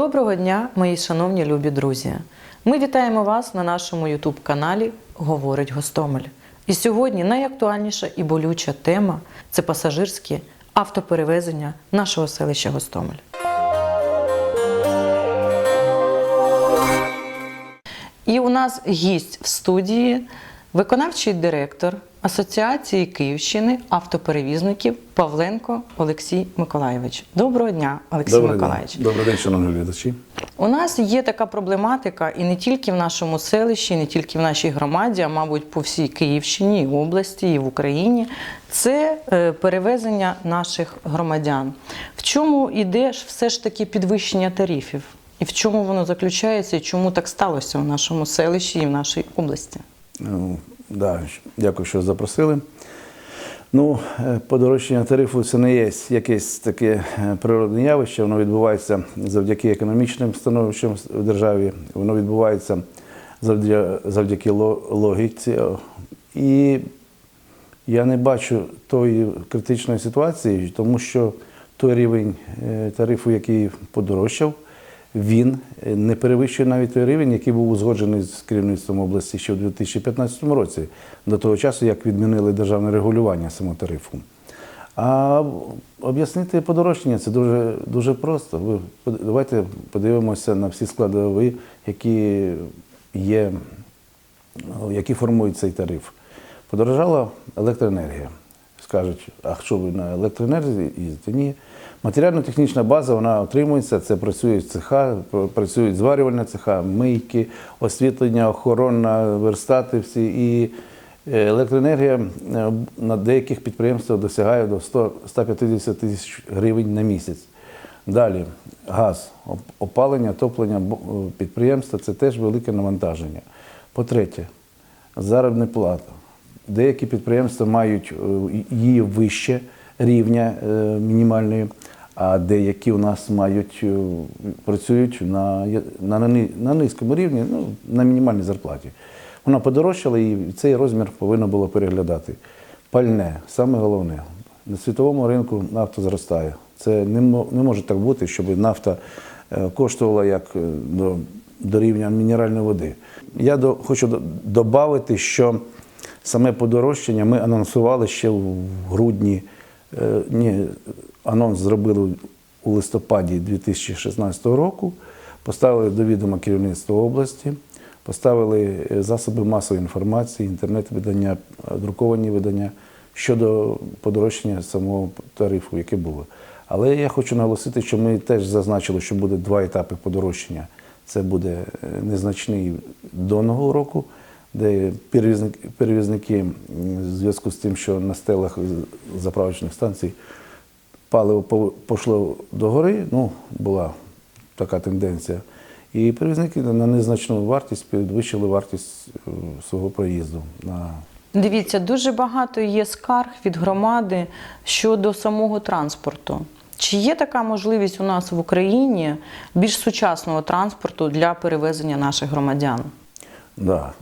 Доброго дня, мої шановні любі друзі! Ми вітаємо вас на нашому Ютуб-каналі Говорить Гостомель. І сьогодні найактуальніша і болюча тема це пасажирські автоперевезення нашого селища Гостомель. І у нас гість в студії, виконавчий директор Асоціації Київщини автоперевізників Павленко Олексій Миколайович. Доброго дня, Олексій Добрий Миколайович. день. Добрий день, шановні глядачі. У нас є така проблематика, і не тільки в нашому селищі, не тільки в нашій громаді, а мабуть, по всій Київщині, і області, і в Україні. Це е, перевезення наших громадян. В чому іде ж все ж таки підвищення тарифів? І в чому воно заключається, і чому так сталося в нашому селищі і в нашій області? Ну, да, дякую, що запросили. Ну, е, подорожчання тарифу це не є якесь таке е, природне явище, воно відбувається завдяки економічним становищам в державі, воно відбувається завдяки, логіці. І я не бачу тої критичної ситуації, тому що той рівень е, тарифу, який подорожчав, він е, не перевищує навіть той рівень, який був узгоджений з керівництвом області ще у 2015 році, до того часу, як відмінили державне регулювання самого тарифу. А об'яснити подорожчання це дуже, дуже просто. Ви давайте подивимося на всі складові, які є, які формують цей тариф. Подорожала електроенергія. Скажуть, а що ви на електроенергії їздите? Ні. Матеріально-технічна база вона отримується, це працюють цеха, працюють зварювальні цеха, мийки, освітлення, охорона, верстати всі. І е, електроенергія е, на деяких підприємствах досягає до 100 150 тисяч гривень на місяць. Далі газ, опалення, топлення е, підприємства це теж велике навантаження. По-третє, заробітна плата. Деякі підприємства мають її вище рівня е, мінімальної, а деякі у нас мають, е, працюють на, на, на, низькому рівні, ну, на мінімальній зарплаті. Вона подорожчала і цей розмір повинно було переглядати. Пальне, саме головне, на світовому ринку нафта зростає. Це не, не може так бути, щоб нафта е, коштувала як до, до рівня мінеральної води. Я до, хочу додати, що саме подорожчання ми анонсували ще в грудні. Е, Ні, анонс зробили у листопаді 2016 року, поставили до відома керівництва області, поставили е, засоби масової інформації, інтернет-видання, е, друковані видання щодо подорожчання самого тарифу, яке було. Але я хочу наголосити, що ми теж зазначили, що буде два етапи подорожчання. Це буде незначний до нового року, де перевізники, перевізники в зв'язку з тим, що на стелах заправочних станцій паливо пішло догори, ну, була така тенденція. І перевізники на незначну вартість підвищили вартість е, свого проїзду. На... Дивіться, дуже багато є скарг від громади щодо самого транспорту. Чи є така можливість у нас в Україні більш сучасного транспорту для перевезення наших громадян? Да,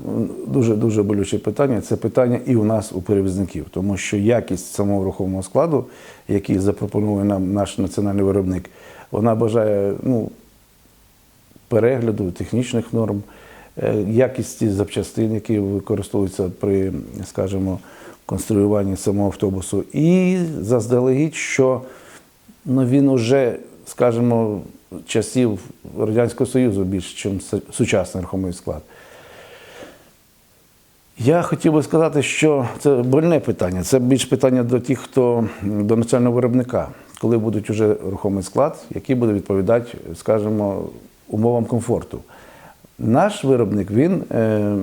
дуже дуже болюче питання. Це питання і у нас, у перевізників, тому що якість самого рухомого складу, який запропонує нам наш національний виробник, вона бажає ну, перегляду технічних норм, е, якісті запчастин, які використовуються при, скажімо, конструюванні самого автобусу, і заздалегідь, що ну, він уже, скажімо, часів Радянського Союзу більш, ніж сучасний рухомий склад. Я хотів би сказати, що це больне питання. Це більш питання до тих, хто до національного виробника, коли будуть уже рухомий склад, який буде відповідати, скажімо, умовам комфорту. Наш виробник він, е,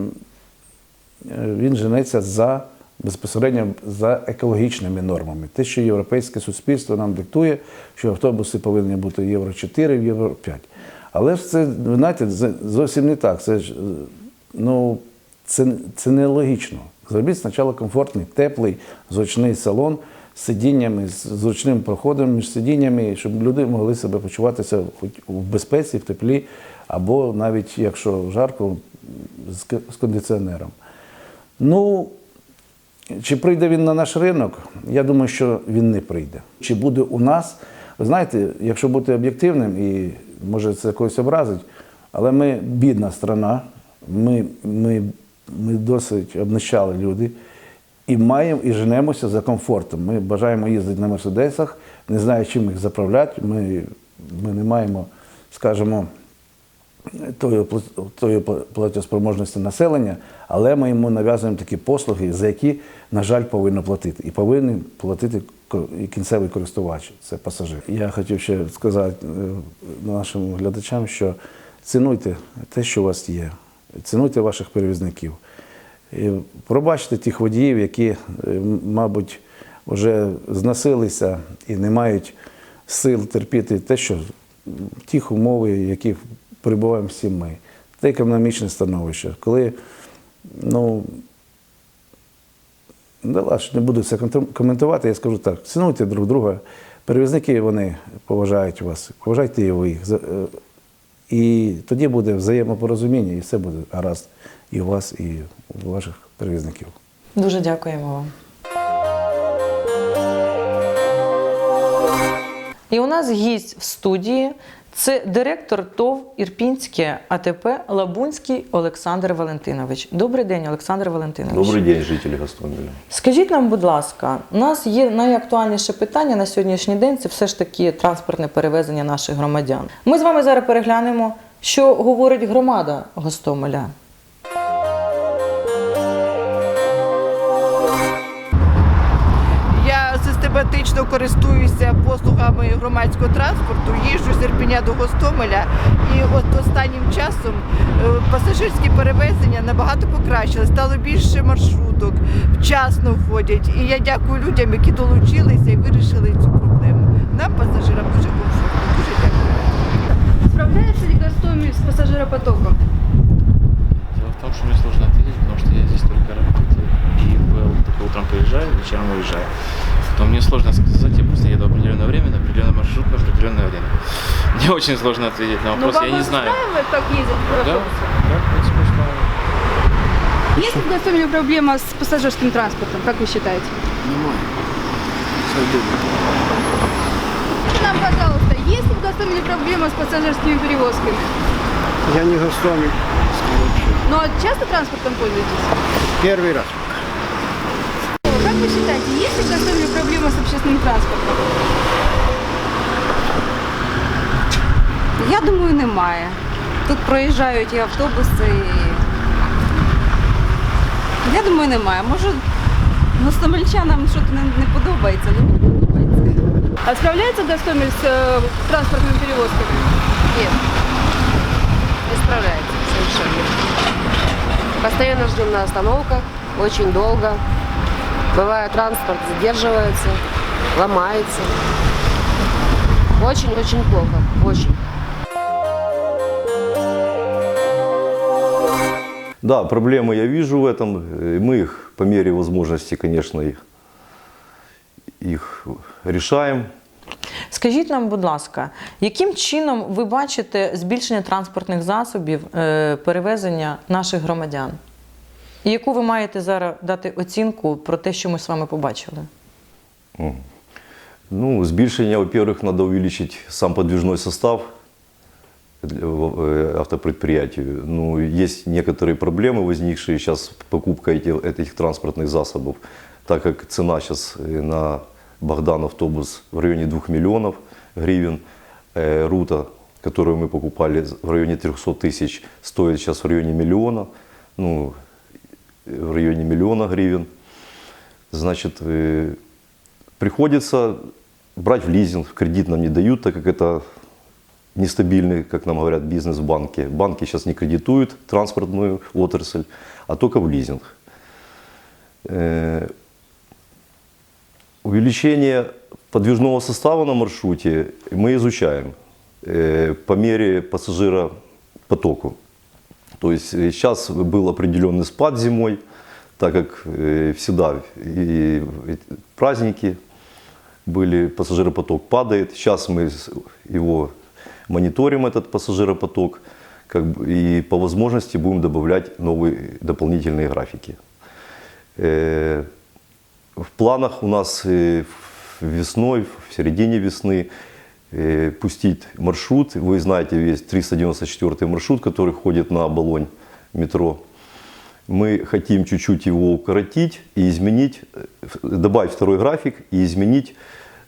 він женеться за безпосередньо за екологічними нормами. Те, що європейське суспільство нам диктує, що автобуси повинні бути євро 4, євро 5. Але ж це, знаєте, зовсім не так. Це ж е, ну, це, це нелогічно. Зробіть спочатку комфортний, теплий, зручний салон з сидіннями, з зручним проходом між сидіннями, щоб люди могли себе почуватися хоч в безпеці, в теплі, або навіть якщо жарко, з кондиціонером. Ну, чи прийде він на наш ринок? Я думаю, що він не прийде. Чи буде у нас? Ви знаєте, якщо бути об'єктивним і може це когось образить, але ми бідна страна, ми, ми, ми досить обнищали люди і маємо і женемося за комфортом. Ми бажаємо їздити на мерседесах, не знаю, чим їх заправляти. Ми, ми не маємо, скажімо, тої, тої платоспроможності населення, але ми йому нав'язуємо такі послуги, за які, на жаль, повинно платити. І повинен платити кінцевий користувач, це пасажир. Я хотів ще сказати е, нашим глядачам, що цінуйте те, що у вас є, цінуйте ваших перевізників. І пробачте тих водіїв, які, е, мабуть, вже зносилися і не мають сил терпіти те, що тих умови, яких перебуваємо всі ми. Те економічне становище. Коли, ну, не буду це коментувати, я скажу так: цінуйте друг друга. Перевізники вони поважають вас, поважайте і ви їх. І тоді буде взаємопорозуміння, і все буде гаразд і у вас, і у ваших перевізників. Дуже дякуємо вам. І у нас гість в студії це директор ТОВ Ірпінське АТП Лабунський Олександр Валентинович. Добрий день, Олександр Валентинович. Добрий день, жителі Гастомеля. Скажіть нам, будь ласка, у нас є найактуальніше питання на сьогоднішній день це все ж таки транспортне перевезення наших громадян. Ми з вами зараз переглянемо, що говорить громада Гостомеля. Систематично користуюся послугами громадського транспорту, їжджу з Ірпеня до Гостомеля, і от останнім часом е, пасажирські перевезення набагато покращили, стало більше маршруток, вчасно ходять. І я дякую людям, які долучилися і вирішили цю проблему. Нам, пасажирам, дуже комфортно. Дуже дякую. Справляется ли Гастомель с пассажиропотоком? Дело в том, что мне сложно ответить, потому что я здесь только работаю. Только утром приезжаю, вечером уезжаю. То мне сложно сказать, я просто еду в определенное время, на определенный маршрут, на определенное время. Мне очень сложно ответить на Но вопрос, вам я не знаю. устраивает, как ездят Да, автобусы? да, в принципе, устраивает. Есть ли в Гастомеле проблема с пассажирским транспортом, как вы считаете? Скажите нам, пожалуйста, есть ли в Гастомеле проблема с пассажирскими перевозками? Я не Гастомель. Но часто транспортом пользуетесь? Первый раз. Как вы считаете, есть ли в Гастомеле проблема с общественным транспортом? Я думаю, немає. Тут проїжджають і автобуси. І... Я думаю, немає. Може, гостомельчанам щось не, не подобається, але мені подобається. А справляется Гастомель с э, транспортными перевозками? Нет, не справляется совершенно. Постоянно ждем на остановках, очень долго. Бывает, транспорт задерживается, ломается. Очень-очень плохо, очень. Да, проблемы я вижу в этом. Э, Мы их по мере возможности, конечно, их, их решаем. Скажіть нам, будь ласка, яким чином ви бачите збільшення транспортних засобів е, перевезення наших громадян? І яку ви маєте зараз дати оцінку про те, що ми з вами побачили? Ну, збільшення, во-первых, надо увеличить сам подвижной состав для- в- э, автопредприятию. Ну, есть некоторые проблемы, возникшие сейчас с покупкой этих, этих транспортных засобов, так как цена сейчас э, на Богдан автобус в районе 2 миллионов гривен, э, рута, которую мы покупали в районе 300 тысяч, стоит сейчас в районе миллиона, ну, в районе миллиона гривен. Значит, э, приходится брать в лизинг, кредит нам не дают, так как это нестабильный, как нам говорят, бизнес в банке. Банки сейчас не кредитуют транспортную отрасль, а только в лизинг. Э, Увеличение подвижного состава на маршруте мы изучаем э, по мере пассажира потоку. То есть э, сейчас был определенный спад зимой, так как э, всегда и праздники были, пассажиропоток падает. Сейчас мы его мониторим, этот пассажиропоток, как бы, и по возможности будем добавлять новые дополнительные графики. Э, В планах у нас э, весной, в середине весны э, пустить маршрут. Вы знаете, есть 394 маршрут, который ходит на Оболонь метро. Мы хотим чуть-чуть его укоротить и изменить, э, добавить второй график и изменить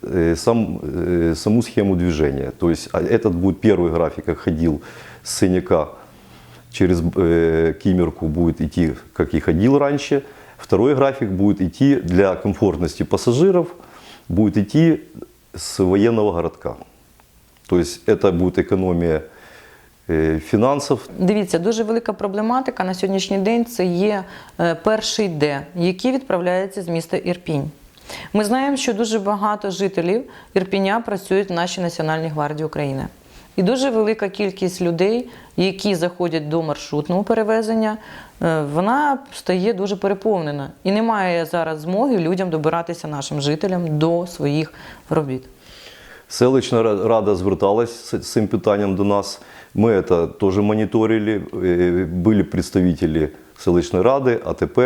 э, сам, э, саму схему движения. То есть а этот будет первый график, как ходил с Синяка через э, Кимерку будет идти, как и ходил раньше. Второй график будет идти для комфортности пассажиров, будет идти с военного городка. То есть это будет экономия э, финансов, Дивіться, дуже велика проблематика на сьогоднішній день це є е, перший Д, який відправляється з міста Ірпінь. Ми знаємо, що дуже багато жителів Ірпіня працюють в нашій Національній гвардії України. І дуже велика кількість людей, які заходять до маршрутного перевезення, е, вона стає дуже переповнена. І немає зараз змоги людям добиратися нашим жителям до своїх робіт. Селищна ра- рада зверталась з цим питанням до нас. Ми це теж моніторили. Е, Були представители селищної ради, АТП.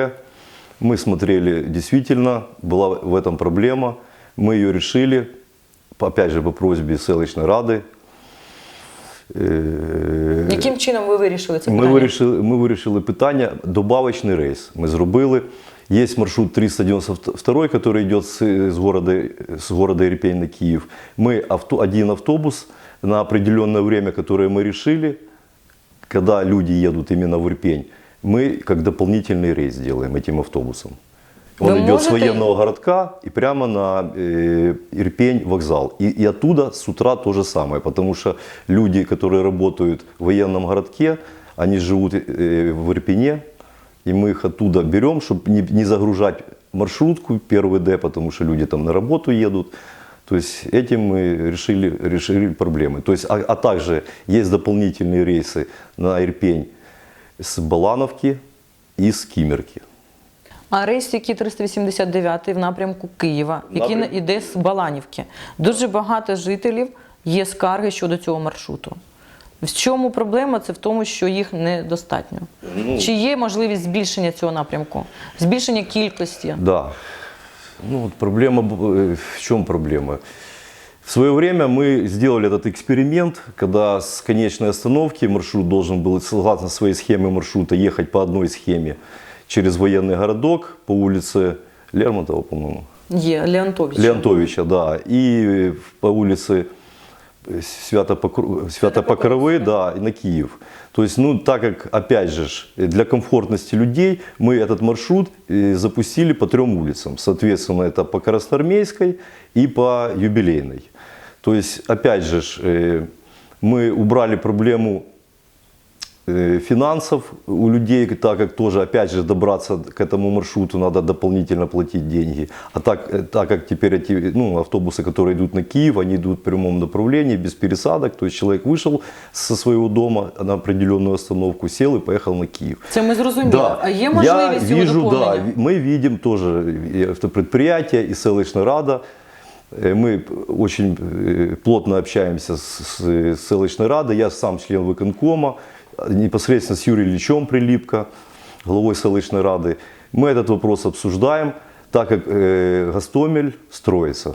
Мы смотрели, действительно, была в этом проблема. Мы ее решили, по- опять же, по просьбе селищной рады. Е, Яким чином ви вирішили це Ми питання? вирішили, ми вирішили питання добавочний рейс. Ми зробили. Є маршрут 392, який йде з, з, города, з города Ірпень на Київ. Ми авто, один автобус на определенное время, которое мы решили, когда люди едут именно в Ирпень, мы как дополнительный рейс делаем этим автобусом. Он Вы идет с можете- военного городка и прямо на э, Ирпень вокзал. И, и оттуда с утра то же самое, потому что люди, которые работают в военном городке, они живут э, в Ирпене, и мы их оттуда берем, чтобы не, не загружать маршрутку первый Д, потому что люди там на работу едут. То есть этим мы решили, решили проблемы. То есть, а, а также есть дополнительные рейсы на Ирпень с Балановки и с Кимерки. А рейс, який 389 в напрямку Києва, який Напрям- йде з Баланівки. Дуже багато жителів є скарги щодо цього маршруту. В чому проблема? Це в тому, що їх недостатньо. Чи є можливість збільшення цього напрямку? Збільшення кількості? Да. Ну, вот проблема, б- э, в чем проблема? В свое время мы сделали этот эксперимент, когда с конечной остановки маршрут должен был, согласно своей схеме маршрута, ехать по одной схеме через военный городок по улице Лермонтова, по-моему. Є Леонтович. Леонтовича, да, и по улице Свято-Покро- Свято-Покровой, да, и на Киев. То есть, ну, так как, опять же, ж, для комфортности людей мы этот маршрут э, запустили по трем улицам. Соответственно, это по Красноармейской и по Юбилейной. То есть, опять же, ж, э, мы убрали проблему э, финансов у людей, так как тоже, опять же, добраться к этому маршруту надо дополнительно платить деньги. А так, э, так как теперь эти ну, автобусы, которые идут на Киев, они идут в прямом направлении, без пересадок. То есть человек вышел со своего дома на определенную остановку, сел и поехал на Киев. Це ми зрозуміли. Да. А є Я можливість його вижу, да, доповнення? ви- мы видим тоже и автопредприятия, и селищная рада. Э, Мы очень э, плотно общаемся с, с, с селищной радой. Я сам член виконкома, э, непосредственно с Юрием Ильичем Прилипко, главой селищной рады. Мы этот вопрос обсуждаем, так как э, Гастомель строится.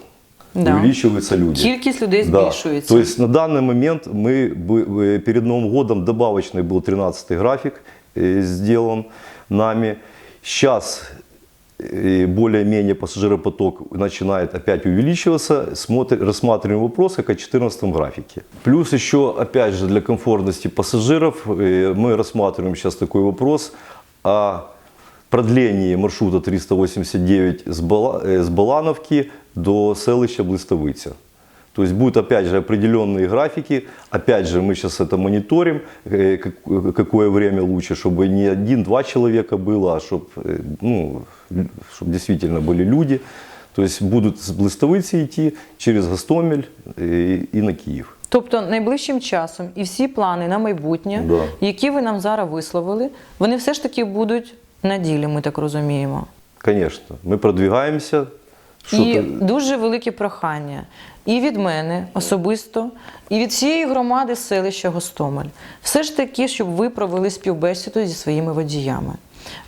Да. Увеличиваются люди. Кількість людей Да. збільшується. То есть на данный момент мы бы- э, перед Новым годом добавочный был 13 график э, сделан нами. Сейчас э, более-менее пассажиропоток начинает опять увеличиваться. Смотри- рассматриваем вопрос как о 14 графике. Плюс еще, опять же, для комфортности пассажиров э, мы рассматриваем сейчас такой вопрос о продлении маршрута 389 с, Бала- э, с Балановки до селища Блистовиця. То есть будут опять же определенные графики. Опять же мы сейчас это мониторим, э, как- какое время лучше, чтобы не один-два человека было, а чтобы ну, чтоб действительно были люди. То есть будут с Блистовицы идти через Гастомель э, и на Киев. Тобто найближчим часом і всі плани на майбутнє, Да. які ви нам зараз висловили, вони все ж таки будуть на ділі, ми так розуміємо. Конечно, мы продвигаемся. І Что-то- дуже велике прохання і від мене особисто, і від всієї громади селища Гостомель. Все ж таки, щоб ви провели співбесіду зі своїми водіями.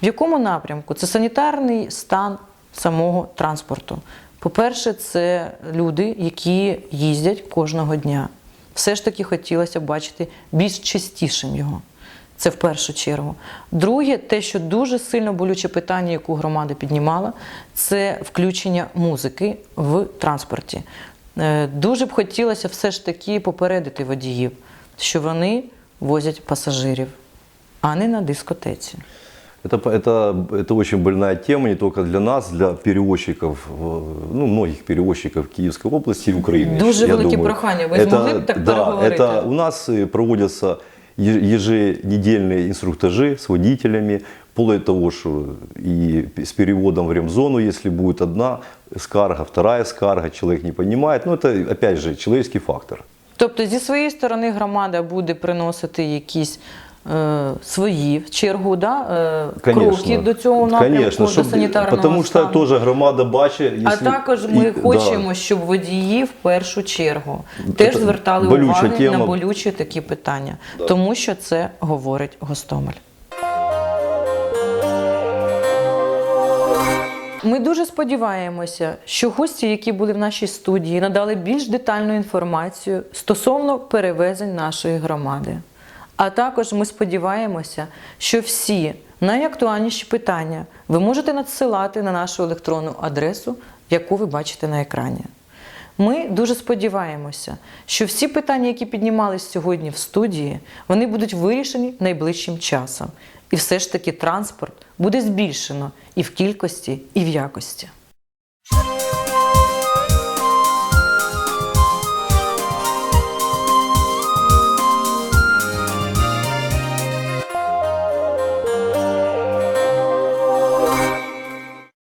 В якому напрямку? Це санітарний стан самого транспорту. По-перше, це люди, які їздять кожного дня. Все ж таки хотілося б бачити більш частішим його. Це в першу чергу. Друге, те, що дуже сильно болюче питання, яку громада піднімала, це включення музики в транспорті. Е, Дуже б хотілося все ж таки попередити водіїв, що вони возять пасажирів, а не на дискотеці. Это, это, это очень больная тема не только для нас, для перевозчиков, э, ну, многих перевозчиков Киевской области и Украины. Дуже я велике думаю. прохання. Ви змогли б так да, переговорити? это у нас э, проводятся е- еженедельные инструктажи с водителями, вплоть того, что и с переводом в ремзону, если будет одна скарга, вторая скарга, человек не понимает. Ну, это, опять же, человеческий фактор. Тобто, зі своєї сторони громада буде приносити якісь е, свої в чергу да, е, кроки до цього напрямку, Конечно, до щоб- санітарного Потому что стану. тоже громада бачить. А якщо- також ми і- хочемо, да. щоб водії в першу чергу теж Це звертали болюча увагу тема. на болючі такі питання, тому що це говорить Гостомель. Ми дуже сподіваємося, що гості, які були в нашій студії, надали більш детальну інформацію стосовно перевезень нашої громади. А також ми сподіваємося, що всі найактуальніші питання ви можете надсилати на нашу електронну адресу, яку ви бачите на екрані. Ми дуже сподіваємося, що всі питання, які піднімались сьогодні в студії, вони будуть вирішені найближчим часом. І все ж таки транспорт буде збільшено і в кількості, і в якості.